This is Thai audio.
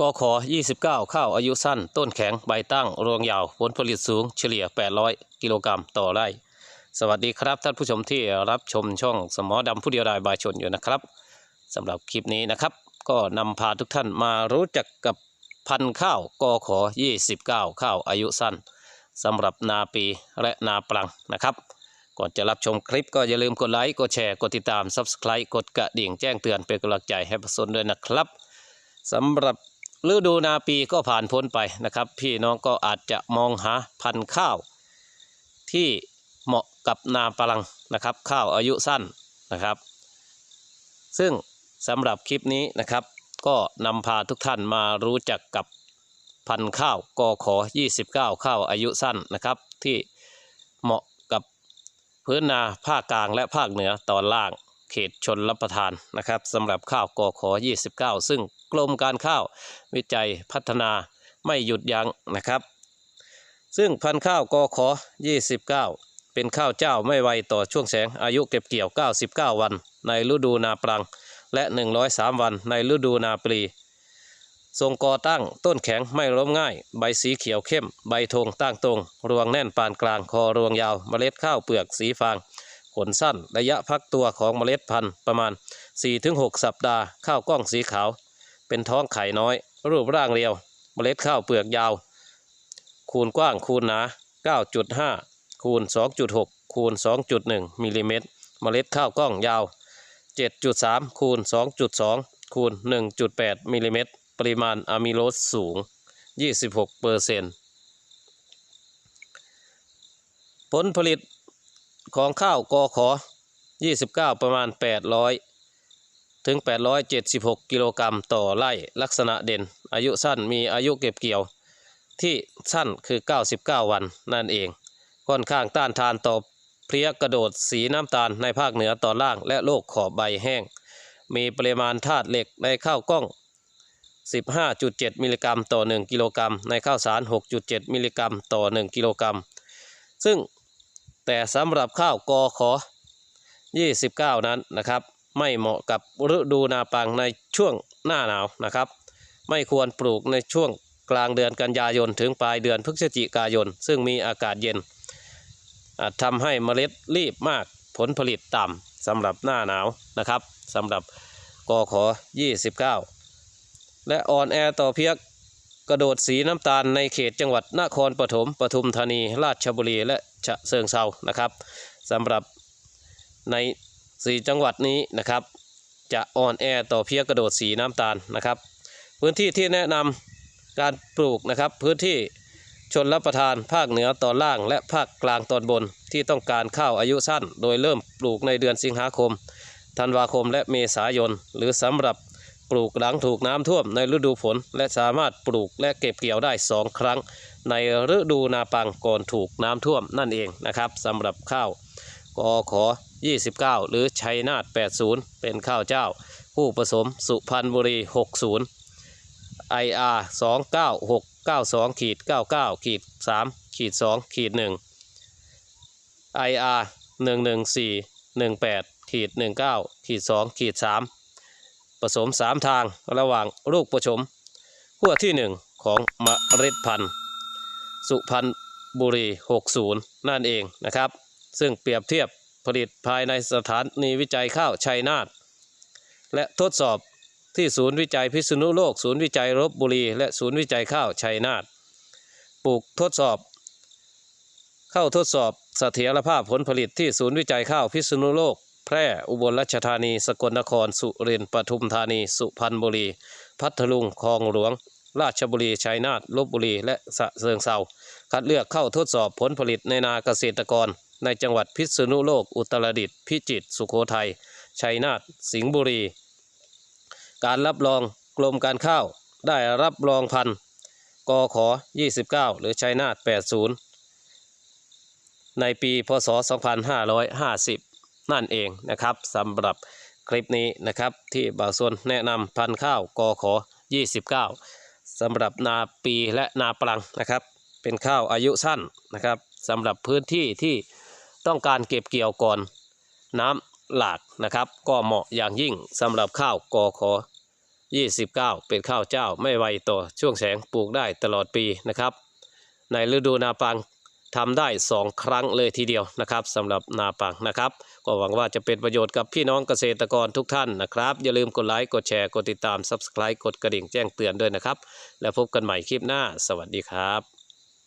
กขอ29 ข้าวอายุสั้น ต้นแข็ง ใบตั้ง รวงยาว ผลผลิตสูง เฉลี่ย 800 กิโลกรัมต่อไร่ สวัสดีครับท่านผู้ชมที่รับชมช่องสมอดำผู้เดียวดายบายชนอยู่นะครับสำหรับคลิปนี้นะครับ ก็นำพาทุกท่านมารู้จักกับพันธุ์ข้าวกขอ29 ข้าวอายุสั้น สำหรับนาปีและนาปลังนะครับ ก่อนจะรับชมคลิปก็อย่าลืมกดไลค์กดแชร์กดติดตาม Subscribe กดกระดิ่งแจ้งเตือนเป็นกำลังใจให้ประสนด้วยนะครับสำหรับฤดูนาปีก็ผ่านพ้นไปนะครับ พี่น้องก็อาจจะมองหาพันธุ์ข้าว ที่เหมาะกับนาปลังนะครับ ข้าวอายุสั้นนะครับ ซึ่งสำหรับคลิปนี้นะครับ ก็นำพาทุกท่านมารู้จักกับ พันธุ์ข้าวกขอ 29 ข้าวอายุสั้นนะครับ ที่เหมาะกับพื้นนาภาคกลางและภาคเหนือตอนล่างเขตชนรับประทานนะครับสำหรับข้าวกขอ 29 ซึ่งกรมการข้าววิจัยพัฒนาไม่หยุดยั้งนะครับ ซึ่งพันธุ์ข้าวกขอ 29 เป็นข้าวเจ้าไม่ไวต่อช่วงแสงอายุเก็บเกี่ยว 99 วัน ในฤดูนาปรัง และ 103 วันในฤดูนาปลี ทรงกอตั้งต้นแข็งไม่ล้มง่าย ใบสีเขียวเข้ม ใบธงตั้งตรง รวงแน่นปานกลางคอรวงยาวเมล็ดข้าวเปลือกสีฟาง ขนสั้นระยะพักตัวของเมล็ดพันธุ์ประมาณ 4-6 สัปดาห์ ข้าวกล้องสีขาว เป็นท้องไข่น้อย รูปร่างเรียว เมล็ดข้าวเปลือกยาว คูณกว้างคูณหนา 9.5 คูณ 2.6 คูณ 2.1มิลลิเมตรเมล็ดข้าวกล้องยาว 7.3 คูณ 2.2 คูณ 1.8มิลลิเมตร ปริมาณอะมิโลสสูง 26เปอร์เซ็นต์ผลผลิตของข้าวกอขอ 29 ประมาณ 800 ถึง 876 กิโลกรัมต่อไร่ลักษณะเด่น อายุสั้นมีอายุเก็บเกี่ยวที่สั้นคือ 99 วันนั่นเอง ค่อนข้างต้านทานต่อเพลี้ยกระโดดสีน้ำตาลในภาคเหนือตอนล่างและโรคขอบใบแห้ง มีปริมาณธาตุเหล็กในข้าวกล้อง 15.7 มิลลิกรัมต่อ 1 กิโลกรัม ในข้าวสาร 6.7 มิลลิกรัมต่อ 1 กิโลกรัม ซึ่งแต่สำหรับข้าวกอขอ 29 นั้นนะครับ ไม่เหมาะกับฤดูนาปังในช่วงหน้าหนาวนะครับ ไม่ควรปลูกในช่วงกลางเดือนกันยายนถึงปลายเดือนพฤศจิกายน ซึ่งมีอากาศเย็นอาจทำให้เมล็ดรีบมากผลผลิตต่ำสำหรับหน้าหนาวนะครับสำหรับกอขอ 29 และอ่อนแอต่อเพียกกระโดดสีน้ำตาลในเขตจังหวัดนครปฐมปทุมธานี ราชบุรี และฉะเชิงเซานะครับสำหรับในสี่จังหวัดนี้นะครับ จะอ่อนแอต่อเพียกกระโดดสีน้ำตาลนะครับ พื้นที่ที่แนะนำการปลูกนะครับพื้นที่ชนรับประทานภาคเหนือตอนล่าง และภาคกลางตอนบนที่ต้องการข้าวอายุสั้น โดยเริ่มปลูกในเดือนสิงหาคม ธันวาคมและเมษายน หรือสำหรับ ปลูกหลังถูกน้ำท่วมในฤดูฝน และสามารถปลูกและเก็บเกี่ยวได้สองครั้ง ในฤดูนาปังก่อนถูกน้ำท่วมนั่นเองนะครับสำหรับข้าวกอขอ 29 หรือชัยนาท80 เป็นข้าวเจ้า ผู้ผสมสุพรรณบุรี 60 IR 29692ขีด99ขีด3ขีด2ขีด1 IR 11418ขีด19ขีด2ขีด3 ผสม 3 ทางระหว่างลูกผสมขั้วที่ 1 ของเมล็ดพันธุ์ สุพรรณบุรี 60 นั่นเองนะครับ ซึ่งเปรียบเทียบผลิตภายในสถานีวิจัยข้าวชัยนาทและทดสอบที่ศูนย์วิจัยพิษณุโลก ศูนย์วิจัยลบบุรี และศูนย์วิจัยข้าวชัยนาทปลูกทดสอบ เข้าทดสอบเสถียรภาพผลผลิตที่ศูนย์วิจัยข้าวพิษณุโลก แพร่อุบลราชธานี สกลนคร สุรินทร์ปทุมธานี สุพรรณบุรี พัทลุงคลองหลวง ราชบุรีชัยนาทลบบุรีและสะเชิงเซาคัดเลือกเข้าทดสอบผลผลิตในนาเกษตรกร ในจังหวัดพิษณุโลก อุตรดิตถ์พิจิตรสุโขทัยชัยนาทสิงห์บุรี การรับรองกรมการข้าวได้รับรองพันธ์กขอ29 หรือชัยนาท80 ในปีพศ 2550 นั่นเองนะครับสำหรับคลิปนี้นะครับที่บ่าวส่วนแนะนำพันธุ์ข้าวกอขอ 29สำหรับนาปีและนาปลังนะครับ เป็นข้าวอายุสั้นนะครับสำหรับพื้นที่ที่ต้องการเก็บเกี่ยวก่อนน้ำหลากนะครับ ก็เหมาะอย่างยิ่งสำหรับข้าวกอขอ 29 เป็นข้าวเจ้าไม่ไวต่อช่วงแสงปลูกได้ตลอดปีนะครับ ในฤดูนาปัง ทำได้ 2 ครั้งเลยทีเดียวนะครับสำหรับนาปังนะครับ ก็หวังว่าจะเป็นประโยชน์กับพี่น้องเกษตรกรทุกท่านนะครับ อย่าลืมกดไลค์ กดแชร์ กดติดตาม Subscribe กดกระดิ่งแจ้งเตือนด้วยนะครับ แล้วพบกันใหม่คลิปหน้า สวัสดีครับ